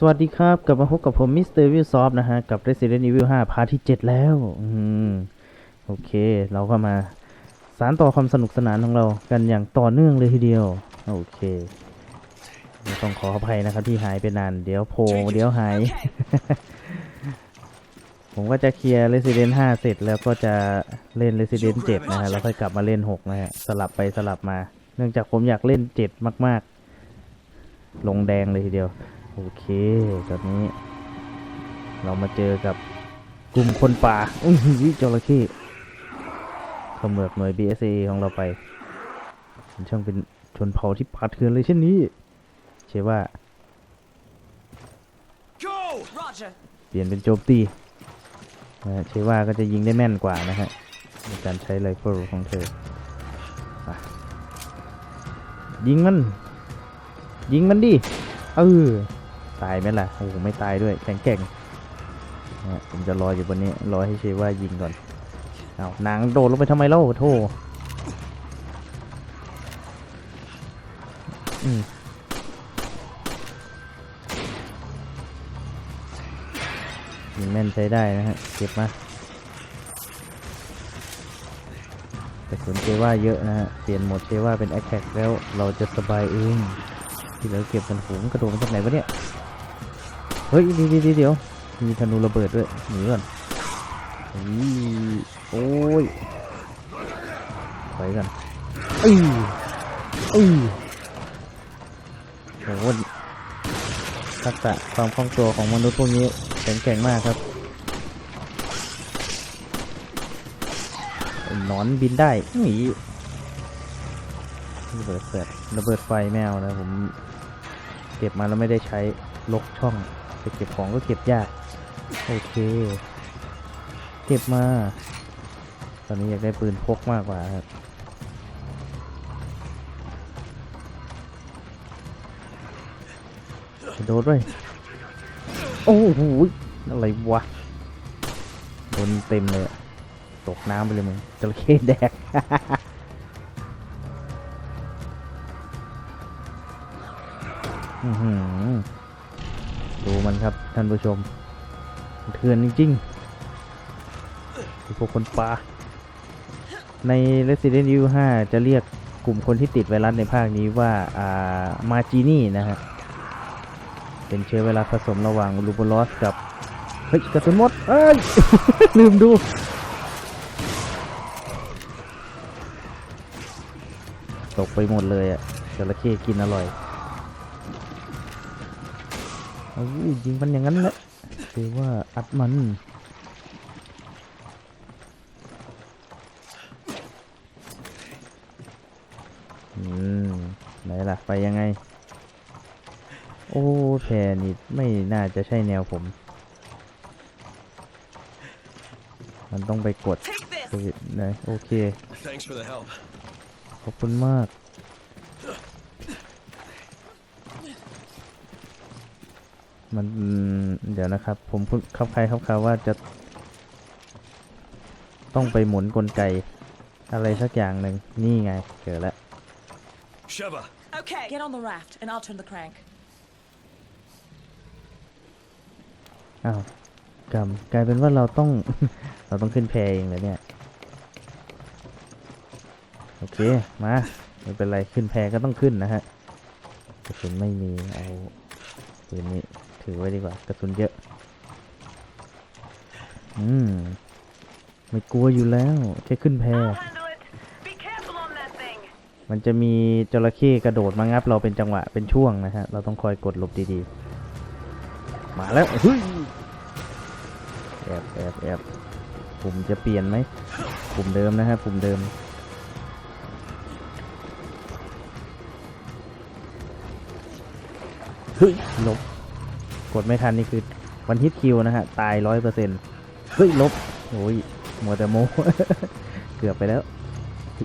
สวัสดีครับ กลับมาพบกับผมมิสเตอร์วิลซอฟนะฮะ กับ Resident Evil 5 พาร์ทที่ 7 แล้ว อืม โอเค เราก็มาสารต่อความสนุกสนานของเรากันอย่างต่อเนื่องเลยทีเดียว โอเคต้องขออภัยนะครับที่หายไปนาน เดี๋ยวโผล่เดี๋ยวหาย ผมก็จะเคลียร์ Resident 5 เสร็จแล้วก็จะเล่น Resident 7 นะฮะ แล้วค่อยกลับมาเล่น 6 นะฮะ สลับไปสลับมา เนื่องจากผมอยากเล่น 7 มาก ๆ ลงแดงเลยทีเดียว โอเค ตอนนี้ เรามาเจอกับกลุ่มคนป่าอุ้ยวิจระเข้เขมือบหน่วย BSA ของเราไปมันช่างเป็นชนเผ่าที่ป่าเถื่อนเลยเช่นนี้ เชื่อว่า Go! Roger. เปลี่ยนเป็นโจมตีนะฮะเชื่อว่าก็จะยิงได้แม่นกว่านะฮะในการใช้ไรเฟิลของเธออะยิงมัน ยิงมันดิ เออ ตายไหมล่ะโอ้โหไม่ตายด้วยแข็งแกร่งนะฮะผมจะรออยู่บนนี้รอให้เชว่ายิงก่อนเอานางโดดลงไปทำไมเล่าโธ่อืมยิงแม่นใช้ได้นะฮะ เก็บมา แต่สนเชว่าเยอะนะฮะ เปลี่ยนหมดเชว่าเป็นแอคแท็กแล้วเราจะสบายเองที่เหลือเก็บกันหูมกระโดดมาจากไหนวะเนี่ย เฮ้ยเดียวเดี๋ยวเดี๋ยวมีธนูระเบิดด้วยหนีก่อนอุ้ยโอ้ยไปกันอืออือโอ้โหทักษะความคล่องตัวของมนุษย์พวกนี้แข็งแกร่งมากครับหนอนบินได้หนีระเบิดเปิดระเบิดไฟแมวนะผม เก็บมาแล้วไม่ได้ใช้ลกช่อง จะเก็บของก็เก็บยาก โอเค เก็บมา ตอนนี้อยากได้ปืนพกมากกว่าครับโดดด้วยโอ้โหอะไรวะโดนเต็มเลยตกน้ำไปเลยมึงจระเข้แดกอื้อหือ ดูมันครับท่านผู้ชมเถื่อนจริงๆพวกคนป่าใน Resident Evil 5 จะเรียกกลุ่มคนที่ติดไวรัสในภาคนี้ว่าอ่ามาจีนี่นะฮะเป็นเชื้อไวรัสผสมระหว่างลูโบลอสกับ เฮ้ยกระสุนหมดเอ้ย ลืมดูตกไปหมดเลยอะจระเข้กินอร่อย เอายิงมันอย่างนั้นแหละคือว่าอัดมันอืมไหนล่ะ ไปยังไง โอ้แพรนี่ไม่น่าจะใช่แนวผม มันต้องไปกด Take this. สวิตช์ไหนโอเค Thanks for the help. ขอบคุณมาก มันอืมเดี๋ยวนะครับ ผมพูดคับใครครับคาว่าจะ ต้องไปหมุนกลไก อะไรสักอย่างหนึ่งนี่ไงเจอแล้ว Sheva, Okay. Get on the raft, and I'll turn the crank. อ้าวกรรมกลายเป็นว่าเราต้อง เราต้องขึ้นแพเองเลยเนี่ย โอเค มาไม่เป็นไรขึ้นแพก็ต้องขึ้นนะฮะกระสุนไม่มีเอาปืนนี้ ถือไว้ดีกว่ากระสุนเยอะ อืม ไม่กลัวอยู่แล้วแค่ขึ้นแพ handle it. Be careful on that thing. มันจะมีจระเข้กระโดดมางับเราเป็นจังหวะเป็นช่วงนะฮะ เราต้องคอยกดหลบดีๆ มาแล้วเฮ้ยแอบแอบแอบปุ่มจะเปลี่ยนไหมปุ่มเดิมนะฮะปุ่มเดิม เฮ้ยลบ กดไม่ทันนี่คือวันฮิตคิวนะฮะ ตายร้อยเปอร์เซ็นต์เฮ้ยลบโอ้ยมัวแต่โมเกือบไปแล้ว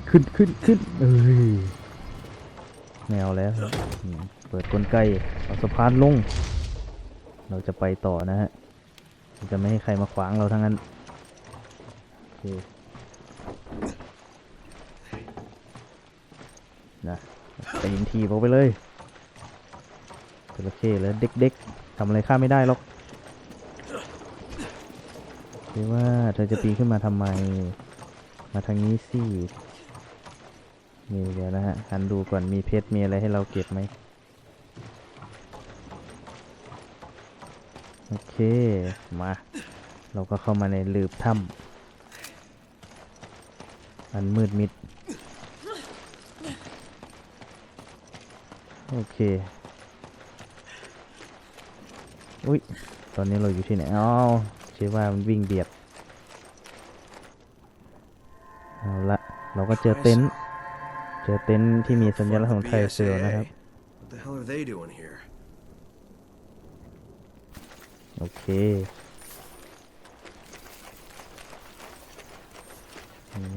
ขึ้นขึ้นขึ้นเอ้ยแมวแล้ว เปิดกลไกเอาสะพานลง เราจะไปต่อนะฮะ จะไม่ให้ใครมาขวางเราทั้งนั้นโอเคนะตีนทีบออกไปเลยจระเข้แล้วเด็กๆ ทำอะไรข้าไม่ได้หรอกหรือว่าเธอจะปีนขึ้นมาทำไม มาทางนี้สิมีเดี๋ยวนะฮะหันดูก่อนมีเพชรมีอะไรให้เราเก็บไหมโอเค มา เราก็เข้ามาในลืบถ้ำอันมืดมิด โอเค อุ้ย ตอนนี้เราอยู่ที่ไหนอ๋อเชื่อว่ามันวิ่งเบียด เอาละ เราก็เจอเต็นท์ เจอเต็นท์ที่มีสัญลักษณ์ของไทยเซลนะครับ What the hell are they doing here? โอเคอืม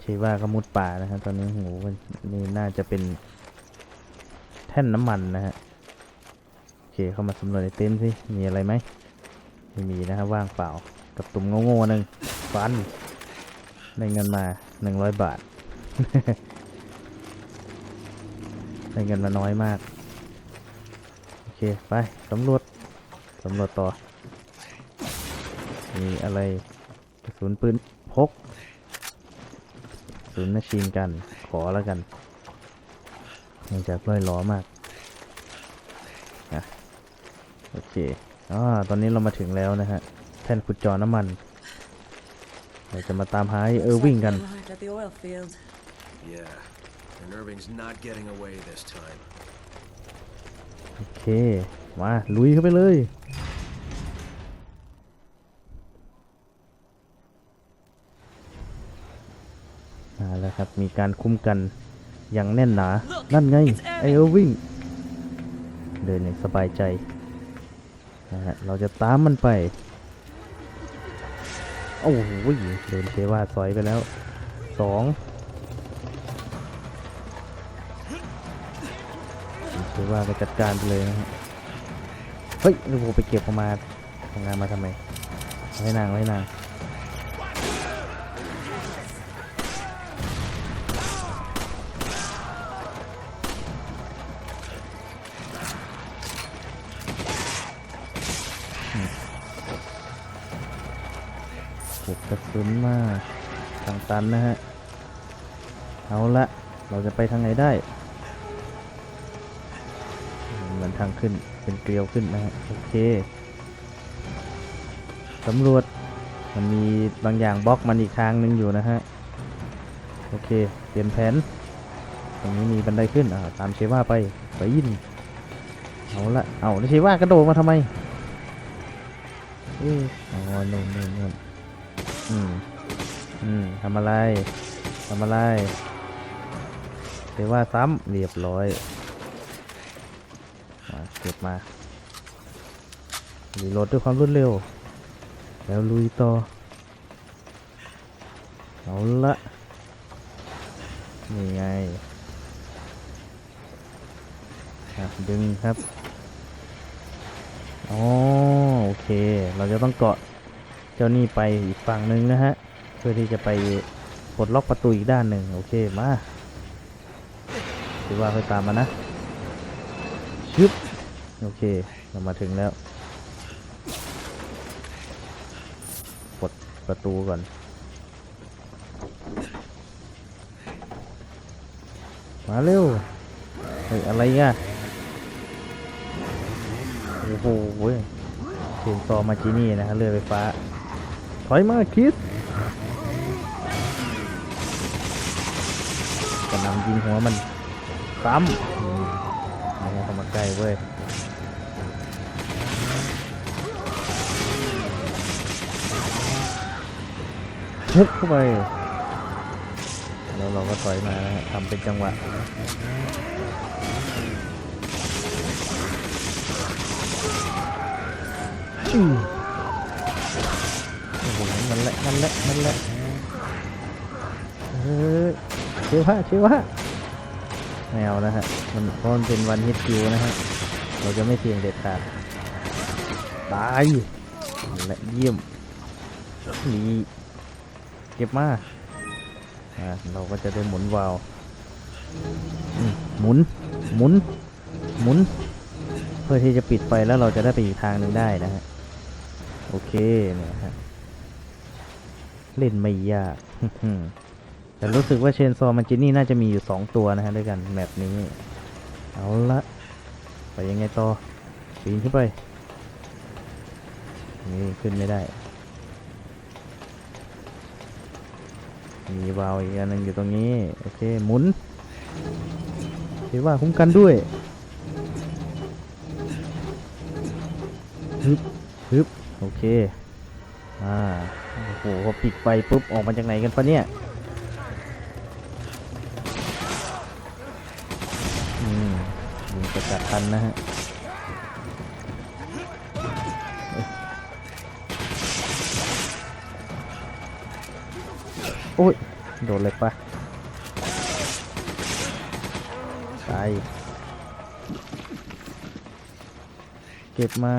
เชว่าก็มุดป่านะครับตอนนี้โหนนี่น่าจะเป็นแท่นน้ำมันนะฮะ เคเข้ามาสำรวจในเต็นท์สิมีอะไรไหมไม่มีนะครับว่างเปล่า กับตุ่มโง่ๆหนึ่งฟันได้เงินมาหนึ่งร้อยบาทได้เงินมาน้อยมาก โอเค ไปสำรวจสำรวจต่อ มีอะไรกระสุนปืนพกกระสุนแมชชีนกัน ขอแล้วกันเนื่องจากร่อยล้อมากอะ โอเคอ่าตอนนี้เรามาถึงแล้วนะฮะ แท่นขุดเจอน้ำมัน เราจะมาตามหาไอ้เออร์วิ่งกัน Arrived at the oil field. Yeah. And Irving's not getting away this time. โอเค มา ลุยเข้าไปเลย มาแล้วครับ มีการคุ้มกันอย่างแน่นหนา นั่นไง ไอเออร์วิ่งเดินอย่างสบายใจ นะฮะเราจะตามมันไป โอ้โหเดินเทว่าซอยไปแล้วสองเทว่าไปจัดการไปเลยนะฮะเฮ้ยลูกโไปเก็บออกมาทำงานมาทำไมไว้นางไว้นาง ระสุนมาทางตันนะฮะ เอาละ เราจะไปทางไหนได้ เหมือนทางขึ้น เป็นเกลียวขึ้นนะฮะ โอเค สำรวจ มันมีบางอย่างบล็อกมันอีกทางหนึงอยู่นะฮะ โอเค เปลี่ยนแผน ตรงนี้มีบันไดขึ้น อ่า ตามเชว่าไป ไปยิน เอาละ เอาแล้วเชว่ากระโดดมาทำไมเอออ๋อนู่นนู่นนู่น อืม อืมทำอะไรทำอะไรเรียกว่าซ้ำเรียบร้อยมาเก็บมารีโหลดด้วยความรวดเร็ว แล้วลุยต่อ เอาละ นี่ไงอะดึงครับ อ๋อ โอเค เราจะต้องเกาะ เจ้านี่ไปอีกฝั่งหนึ่งนะฮะ เพื่อที่จะไปปลดล็อกประตูอีกด้านหนึ่งโอเคมาถือว่าค่อยตามมานะชึบโอเคเรามาถึงแล้วปลดประตูก่อนมาเร็วเฮ้ยอะไรอะโอ้โหเว้ยเชนซอมาจินี่นะฮะเรือไฟฟ้า ถอยมาคิดกระหนำยิงหัวมันซ้ำอืมไม่ให้เข้ามาใกล้เว้ยทุบเข้าไป แล้วเราก็ถอยมาทำเป็นจังหวะอืม นั่นแหละนั่นแหละนั่นแหละเฮ้ยชื่อว่าชื่อว่าไม่เอานะฮะมันเพราะมันเป็นวันฮิตคิวนะฮะเราจะไม่เสี่ยงเด็ดขาดตายนั่นแหละเยี่ยมนี่เก็บมาอ่าเราก็จะได้หมุนวาล์วหมุนหมุนหมุน เพื่อที่จะปิดไฟแล้วเราจะได้ไปอีกทางหนึ่งได้นะฮะ โอเคเนี่ยฮะ เล่นไม่ยาก แต่รู้สึกว่าเชนซอมันจินี่น่าจะมีอยู่สองตัวนะฮะด้วยกันแมปนี้ เอาละไปยังไงต่อปีนขึ้นไป นี่ขึ้นไม่ได้ มีวาล์วอีกอันหนึงอยู่ตรงนี้ โอเค หมุนคิดว่าคุ้มกันด้วยฮึบฮึบโอเค อ่า โอ้โหพอปิดไฟปุ๊บออกมาจากไหนกันปะเนี่ยอืมยิงกระจัดทันนะฮะโอ้ย โดนเลยปะตายเก็บมา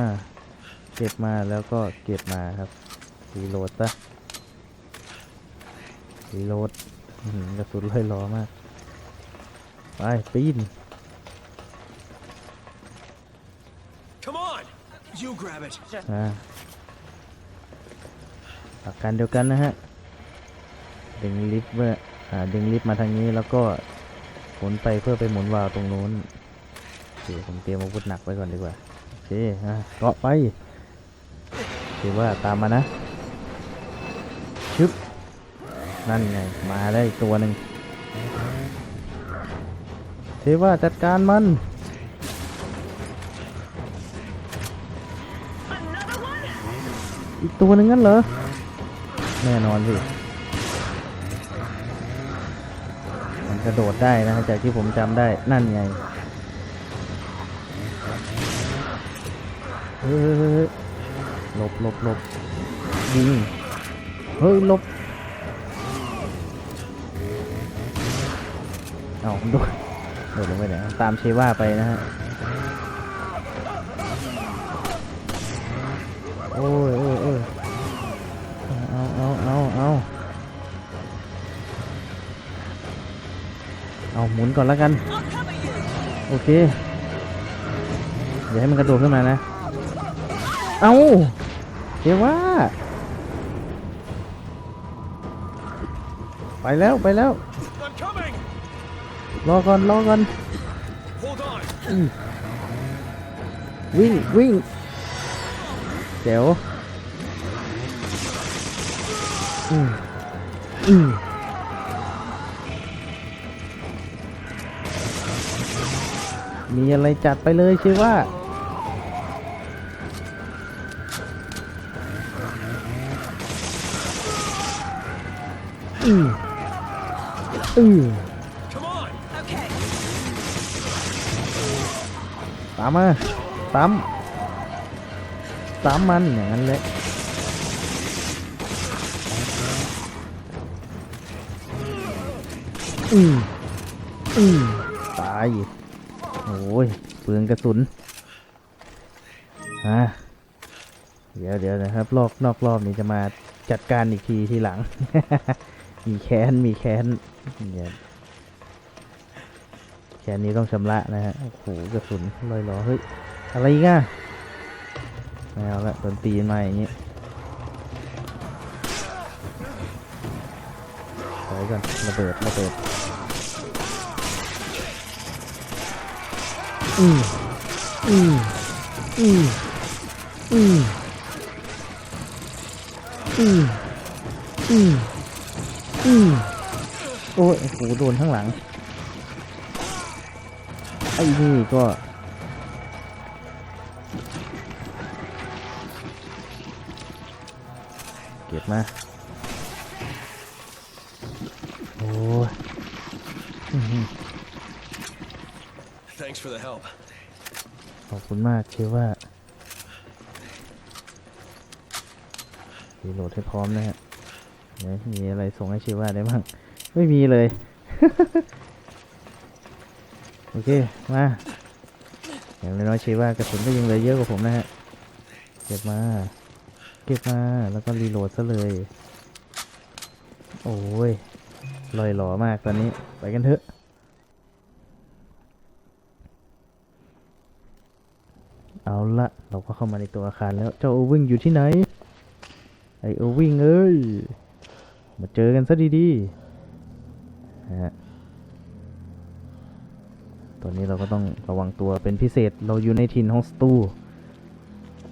เก็บมาแล้วก็เก็บมาครับ รีโหลดซะรีโหลดอื้อหือกระสุนเลยล้อมาก ไป ปีน Come on! You grab it. อ่าหลักการเดียวกันนะฮะ ดึงลิฟต์เมื่ออ่าดึงลิฟต์มาทางนี้แล้วก็หมุนไปเพื่อไปหมุนวาล์วตรงนู้นโอเคผมเตรียมอาวุธหนักไว้ก่อนดีกว่า โอเคอะเกาะไปถือว่าตามมานะ ชึบนั่นไงมาได้อีกตัวหนึ่งเทว่าจัดการมันอีกตัวหนึ่งงั้นเหรอ แน่นอนสิมันกระโดดได้นะจากที่ผมจำได้นั่นไงเฮ้ยหลบหลบหลบยิง เฮ้ยลบเอาดดโดดลงไปไหนตามเชว่าไปนะฮะ โอ้ยโอ้ยโอ้ยเอาเอาเอาเอาเอาหมุนก่อนแล้วกัน โอเคอย่าให้มันกระโดดขึ้นมานะ เอาเดี๋ยวว่า ไปแล้วไปแล้ว I'm coming! รอก่อนรอก่อน Hold on! วิ่งวิ่งเดี๋ยวอืมอืมมีอะไรจัดไปเลยชื่อว่า อืม อืม Come on! Okay. ตามมาตามตามมันอย่างนั้นแหละอืมอืมตายโอ้ยเปลืองกระสุนฮะเดี๋ยวเดี๋ยวนะครับ รอบนอกรอบนี้จะมาจัดการอีกทีทีหลัง มีแค้น มีแค้นเนี่ยแค้นนี้ต้องชำระนะฮะ โอ้โหกระสุนลอยล้อเฮ้ย อะไรอีกอะไม่เอาละโดนตีมาอย่างงี้ถอยก่อนระเบิดระเบิดอืมอืมอืมอืมอืมอืม อืมโอ้ยโอ้โหโดนข้างหลัง ไอ้นี่ก็เก็บมาโอ้ยอื้อหือ Thanks for the help. ขอบคุณมากเชื่อว่ารีโหลดให้พร้อมนะฮะเดี๋ยว มีอะไรส่งให้เชื่อว่าได้บ้าง ไม่มีเลย โอเค มา อย่างน้อยเชื่อว่ากระสุนก็ยังเหลือเยอะกว่าผมนะฮะ เก็บมา เก็บมา แล้วก็รีโหลดซะเลย โอ้ยลอยหลอมากตอนนี้ ไปกันเถอะเอาละเราก็เข้ามาในตัวอาคารแล้ว เจ้าโอวิ่งอยู่ที่ไหน ไอโอวิ่งเอ้ย มาเจอกันซะดีๆนะฮะตอนนี้เราก็ต้องระวังตัวเป็นพิเศษ เราอยู่ในถิ่นของสตู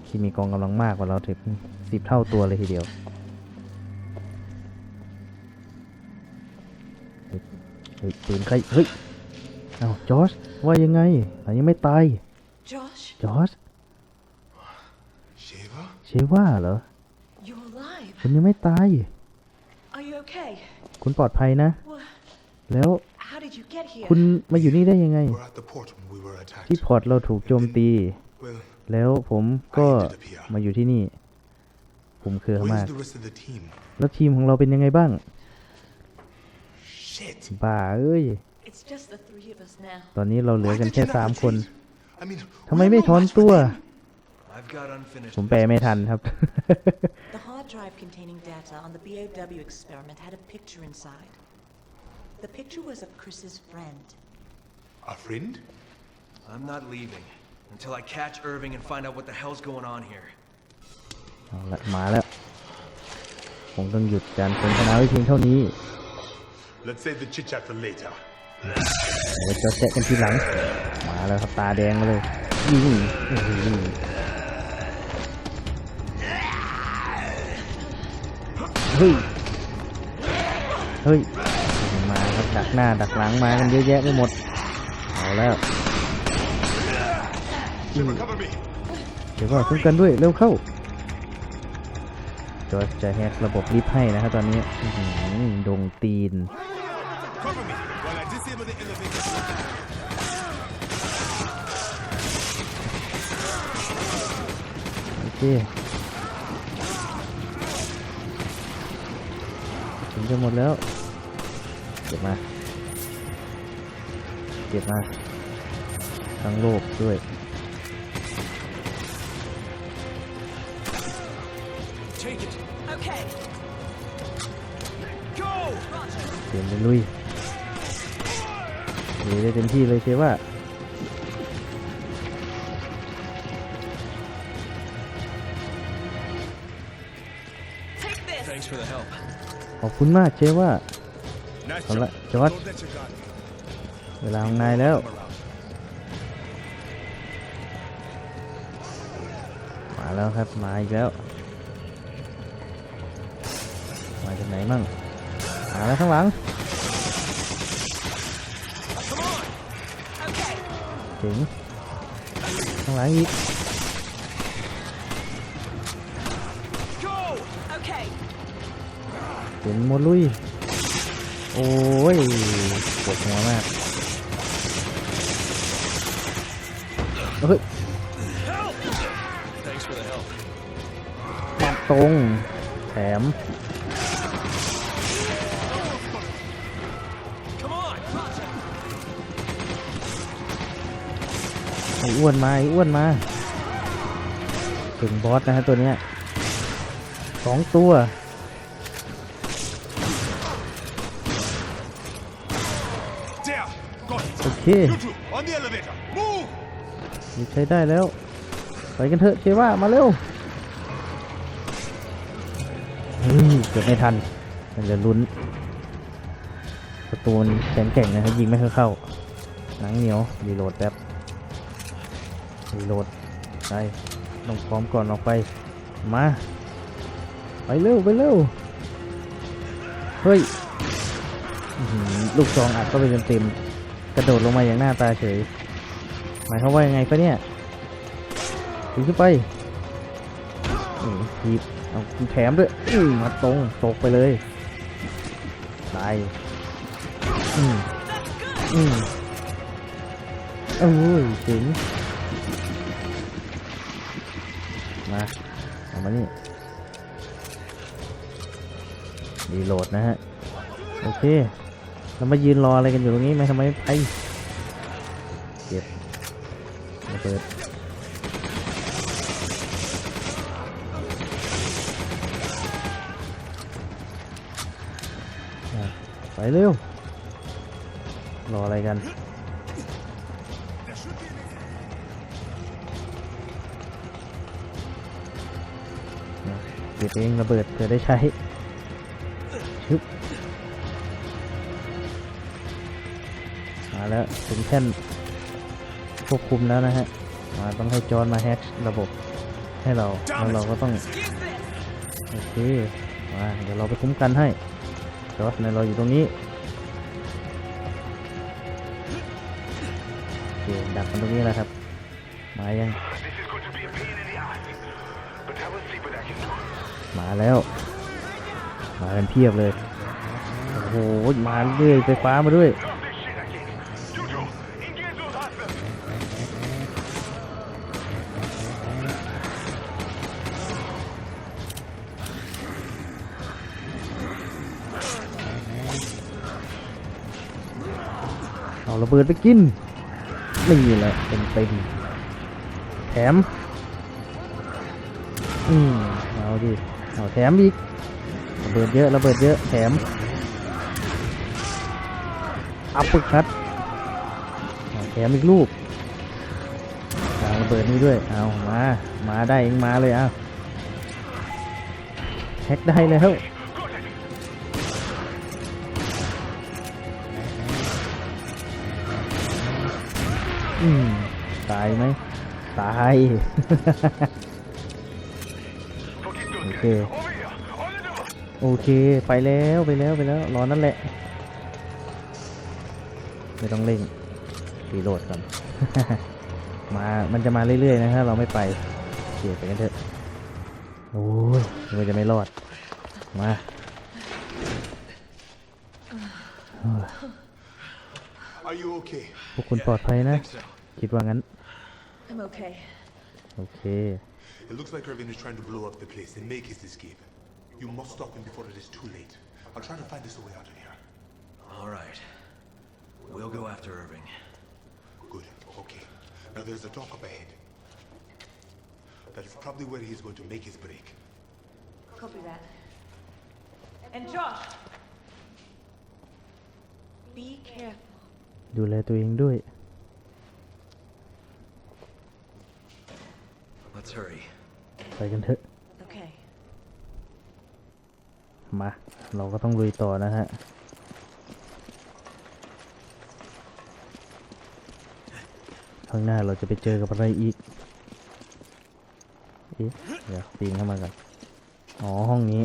ที่มีกองกำลังมากกว่าเราถึงสิบเท่าตัวเลยทีเดียวเฮ้ยเฮ้ยปืนใคร เฮ้ย เอาจอร์จว่ายังไงเรายังไม่ตาย Josh, จอร์จ Shiva? เชว่าเหรอ you're alive. คุณยังไม่ตาย Are you okay? คุณปลอดภัยนะ Well, แล้ว how did you get here? คุณมาอยู่นี่ได้ยังไง We're at the port when we were attacked. ที่พอร์ตเราถูกโจมตี Well, แล้วผมก็มาอยู่ที่นี่ ผมคือมาก where's the rest of the team? แล้วทีมของเราเป็นยังไงบ้าง Shit. บ้าเอ้ย It's just the three of us now. ตอนนี้เราเหลือ Why กัน did แค่ you not สามคน retreat? I mean, ทำไม we're ไม่ no ถอน match for ตัว them. I've got unfinished ผมแปลไม่ทัน business. ครับ The hard drive containing data on the BOW experiment had a picture inside. The picture was of Chris's friend. A friend? I'm not leaving until I catch Irving and find out what the hell's going on here. เอาละมาแล้ว ผมต้องหยุดการสนทนาไว้เพียงเท่านี้ Let's save the chit chat for later. เดี๋ยวจะแซะกันทีหลัง มาแล้วครับตาแดงมาเลยยิงโอ้โห เฮ้ย เฮ้ย มาครับดักหน้าดักหลังมากันเยอะแยะไปหมด เอาแล้วเดี๋ยวก็คุ้มกันด้วยเร็วเข้าจอจะแฮกระบบลิฟให้นะครับตอนนี้ดงตีนโอเค ถึง จะหมดแล้ว เก็บมา เก็บมาทั้งโลกด้วย Take it. Okay. Go! เตรียมไปลุยลุยได้เต็มที่เลยเชว่า อบคุณมากเชว่า Nice All job. right, George. Don't let your guard down. เวลาของนายแล้วมาแล้วครับมาอีกแล้ว มาจากไหนมั่งมาแล้วข้างหลังถึงข้างหลังอีก เป็นหมดลุย โอ้ยปวดหัวมากเฮ้ยมาตรง แถมไอ้อ้วนมาไอ้อ้วนมาถึงบอสนะฮะตัวเนี้ยสองตัว เค You two, on the elevator. Move. นี่ใช้ได้แล้ว ไปกันเถอะเชว่ามาเร็วเฮ้ยเกือบไม่ทัน มันจะลุ้นประตูมันแข็งแกร่งนะครับยิงไม่ค่อยเข้าหนังเหนียวรีโหลดแป๊บรีโหลดไปลงพร้อมก่อนออกไป มา ไปเร็วไปเร็ว เฮ้ยอื้อหือลูกซองอัดก็ไปเต็มๆ กระโดดลงมาอย่างหน้าตาเฉย หมายความว่ายังไงปะเนี่ยถีบขึ้นไปถีบเอาแถมด้วยมาตรงตกไปเลยตายอืมอืมโอ้ยเจ๋งมาเอามานี่รีโหลดนะฮะ โอเค แล้มายืนรออะไรกันอยู่ตรงนี้ไหมทำไมไปเก็บระเบิดไปเร็ว รออะไรกันเก็บเองระเบิดเผื่อได้ใช้ ถึงแท่นควบคุมแล้วนะฮะมาต้องให้จอนมาแฮกระบบให้เราแล้วเราก็ต้องโอเคมาเดี๋ยวเราไปคุ้มกันให้จอร์ดในเราอยู่ตรงนี้โอเคดักมันตรงนี้แหละครับ มายังมาแล้ว มากันเพียบเลย โอ้โห มาเรื่อยไฟฟ้ามาด้วย เอาระเบิดไปกิน นี่แหละเต็มเต็มแถม อืมเอาดิ เอาแถมอีก ระเบิดเยอะ ระเบิดเยอะ แถม อัปปึกคัดแถมอีกลูกวาระเบิดนี้ด้วย เอามา มาได้เองมาเลยเอาแฮกได้แล้ว อืมตายไหมตาย โอเค โอเค ไปแล้วไปแล้วไปแล้ว รอนั่นแหละ ไม่ต้องเร่งรีโหลดก่อน มา มันจะมาเรื่อยๆนะฮะเราไม่ไปโอเคไปกันเถอะ โอ้ยมันจะไม่รอด มา Are you okay? พวกคุณปลอดภัยนะ think so. คิดว่างั้น I'm okay. โอเค It looks like Irving is trying to blow up the place and make his escape. You must stop him before it is too late. I'll try to find us a way out of here. All right. We'll go after Irving. Good. Okay. Now there's a dock up ahead. That is probably where he's going to make his break. Copy that. And Josh! Be careful. ดูแลตัวเองด้วย hurry. ไปกันเถอะ Okay. มา เราก็ต้องลุยต่อนะฮะ ข้างหน้าเราจะไปเจอกับอะไรอีกเอ๊ะเดี๋ยวปีนเข้ามากันอ๋อ ห้องนี้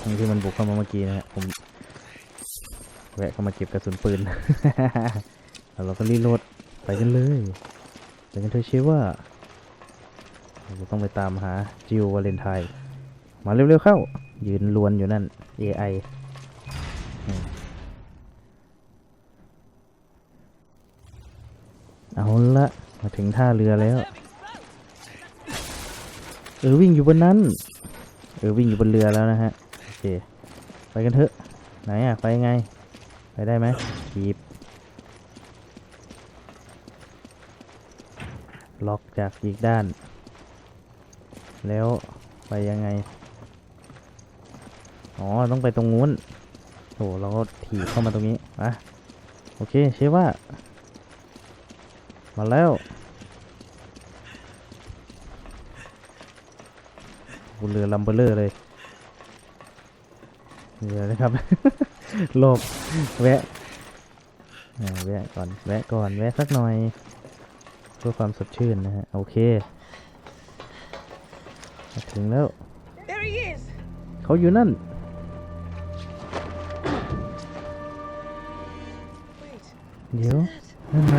ห้องที่มันบุกเข้ามาเมื่อกี้นะฮะ ผม แวะเข้ามาเก็บกระสุนปืน แล้วเราก็รีโหลด ไปกันเลย ไปกันเถอะเชื่อว่าเรา จะต้องไปตามหาจิววาเลนไทน์มาเร็วๆเข้า ยืนลวนอยู่นั่น AI อืมเอาละมาถึงท่าเรือแล้ว เออวิ่งอยู่บนนั้น เออวิ่งอยู่บนเรือแล้วนะฮะ โอเค ไปกันเถอะ ไหนอะไปยังไง ไปได้ไหมจีบล็อกจากอีกด้าน แล้วไปยังไง อ๋อ ต้องไปตรงนู้นโอ้เราก็ถีบเข้ามาตรงนี้อะโอเคเชื่อว่า มาแล้วโอ้เรือลัมเบอร์เลอร์เลยเรือนะครับ โลบแวะแวะก่อน แวะก่อน แวะสักหน่อยเพื่อความสดชื่นนะฮะ โอเค ถึงแล้ว There he is! เขาอยู่นั่น Wait, เดี๋ยว นั่นไง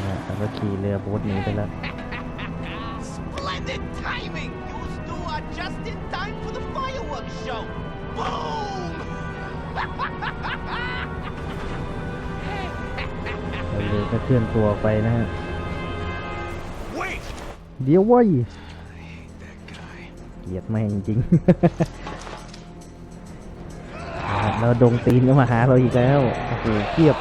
เนี่ยแล้วก็ขี่เรือโบ๊ทหนีไปแล้ว Splendid timing! You two are just in time for the fireworks show! Boom! แล้วเรือก็เคลื่อนตัวออกไปนะฮะ Wait! เดี๋ยวเว้ย That guy. เกลียดแม่งจริงนะฮะแล้วดงตีนก็มาหาเราอีกแล้ว โอ้โหเทียบ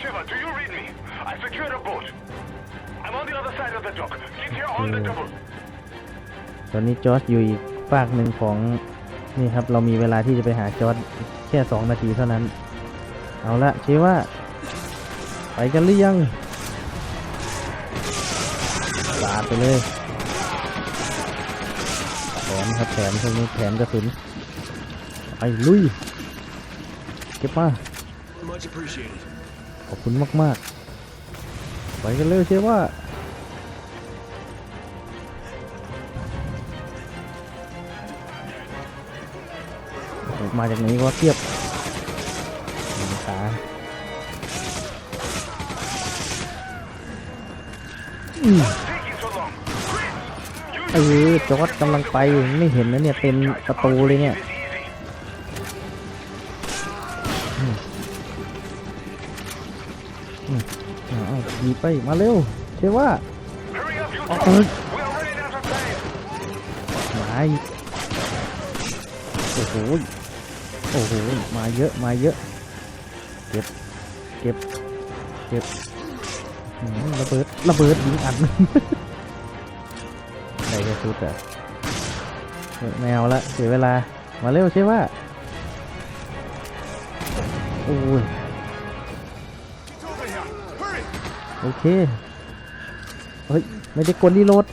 Shiva, do you read me? I secured a boat. I'm on the other side of the dock. Get here on the double. ตอนนี้จอร์จอยู่อีกฝากหนึ่งของนี่ครับ เรามีเวลาที่จะไปหาจอร์จแค่สองนาทีเท่านั้น เอาละเชื่อว่า ไปกันหรือยังไปสาดไปเลยแถ มครับแถมช่วงนี้แถมกระสุนไปลุย เก็บมา Much appreciated. ขอบคุณมาก ๆ ไปกันเลยเชื่อว่ามาจากไหนก็เทียบ อจอดกำลังไปไม่เห็นนะเนี่ยเต็มประตูเลยเนี่ยเอาขี่ไปมาเร็วเชื่อว่า Hurry up, you ออมาอีกโอ้โหโอ้โหมาเยอะมาเยอะเก็บเก็บเก็บระเบิดระเบิดยิงอัด ชุดอะไม่เอาละเสียเวลา มาเร็วใช่ว่าโอ้ยโอเค เฮ้ย ไม่ได้กดรีโหลด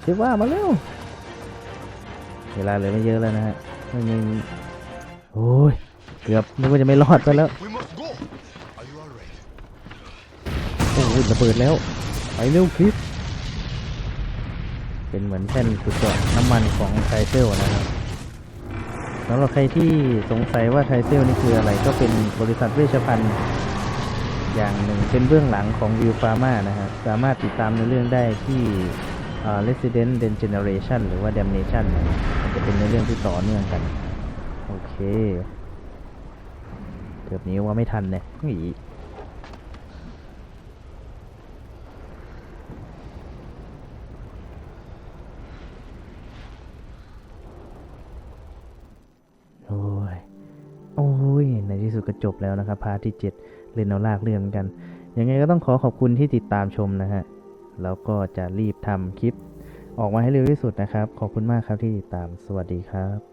เชื่อว่ามาเร็ว เวลาเหลือไม่เยอะแล้วนะฮะไม่มีโอ้ย เกือบนึกว่าจะไม่รอดซะแล้ว We must go! Are you alright? โอ้ย ระเบิดแล้ว ไปเร็วคลิป เป็นเหมือนแท่นขุดเจาะน้ำมันของไทเซลนะครับสำหรับใครที่สงสัยว่าไทเซลนี่คืออะไรก็เป็นบริษัทเวชภัณฑ์อย่างหนึ่งเป็นเบื้องหลังของวิวฟาร์มานะฮะสามารถติดตามในเรื่องได้ที่อ่อ Resident Degeneration หรือว่า Damnation นะครับมันจะเป็นในเรื่องที่ต่อเนื่องกัน โอเค เกือบนี้ว่าไม่ทันเนี่ยหนี โอ้ย โอ้ ยในที่สุดก็จบแล้วนะครับพาร์ทที่ 7 เล่นเอาลากเรื่องเหมือนกัน ยังไงก็ต้องขอขอบคุณที่ติดตามชมนะฮะ แล้วก็จะรีบทำคลิป ออกมาให้เร็วที่สุดนะครับ ขอบคุณมากครับที่ติดตาม สวัสดีครับ